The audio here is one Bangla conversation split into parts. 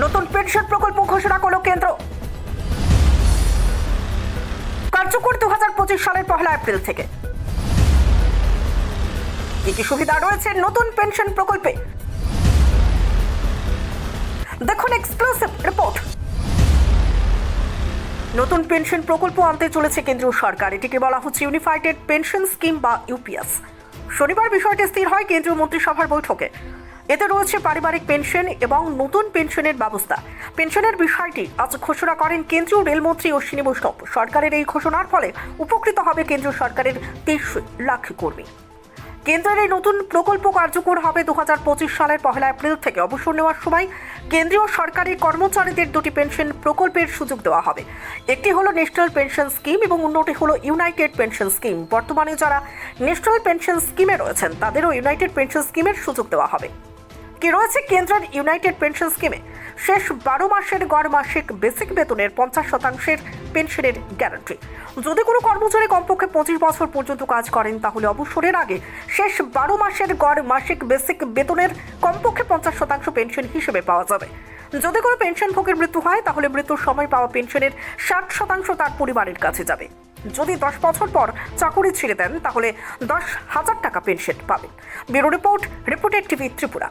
নতুন পেনশন প্রকল্প ঘোষণা করল কেন্দ্র। কার্যকর দু হাজার পঁচিশ সালের পহেলা এপ্রিল থেকে। কি কি সুবিধা রয়েছে নতুন পেনশন প্রকল্পে? দেখুন এক্সক্লুসিভ রিপোর্ট নতুন পেনশন প্রকল্প আনতে চলেছে কেন্দ্রীয় সরকার। এটিকে বলা হচ্ছে ইউনিফাইটেড পেনশন স্কিম বা ইউপিএস শনিবার বিষয়টি স্থির হয় কেন্দ্রীয় মন্ত্রিসভার বৈঠকে। এতে রয়েছে পারিবারিক পেনশন এবং নতুন পেনশনের ব্যবস্থা। পেনশনের বিষয়টি আজ ঘোষণা করেন কেন্দ্রীয় রেলমন্ত্রী অশ্বিনী বৈষ্ণব। সরকারের এই ঘোষণার ফলে উপকৃত হবে কেন্দ্রীয় সরকারের তেইশ লাখ কর্মী। কেন্দ্রের এই নতুন প্রকল্প কার্যকর হবে দু হাজার পঁচিশ সালের পহেলা এপ্রিল থেকে অবসর নেওয়ার সময়। কেন্দ্রীয় সরকারি কর্মচারীদের দুটি পেনশন প্রকল্পের সুযোগ দেওয়া হবে। একটি হলো ন্যাশনাল পেনশন স্কিম এবং অন্যটি হলো ইউনাইটেড পেনশন স্কিম। বর্তমানে যারা ন্যাশনাল পেনশন স্কিমে রয়েছেন, তাদেরও ইউনাইটেড পেনশন স্কিমের সুযোগ দেওয়া হবে। কি রয়েছে কেন্দ্রের ইউনাইটেড পেনশন স্কিমে? শেষ বারো মাসের গড় মাসিক বেসিক বেতনের পঞ্চাশ শতাংশের পেনশনের গ্যারান্টি। যদি কোনো কর্মচারী কমপক্ষে পঁচিশ বছর পর্যন্ত কাজ করেন, তাহলে অবসরের আগে শেষ বারো মাসের গড় মাসিক বেসিক বেতনের কমপক্ষে পঞ্চাশ শতাংশ পেনশন হিসেবে পাওয়া যাবে। যদি কোনো পেনশনভোগীর মৃত্যু হয়, তাহলে মৃত্যুর সময় পাওয়া পেনশনের ষাট শতাংশ তার পরিবারের কাছে যাবে। যদি দশ বছর পর চাকুরি ছেড়ে দেন, তাহলে দশ হাজার টাকা পেনশন পাবেন। Bureau report, reported TV Tripura.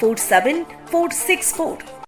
47464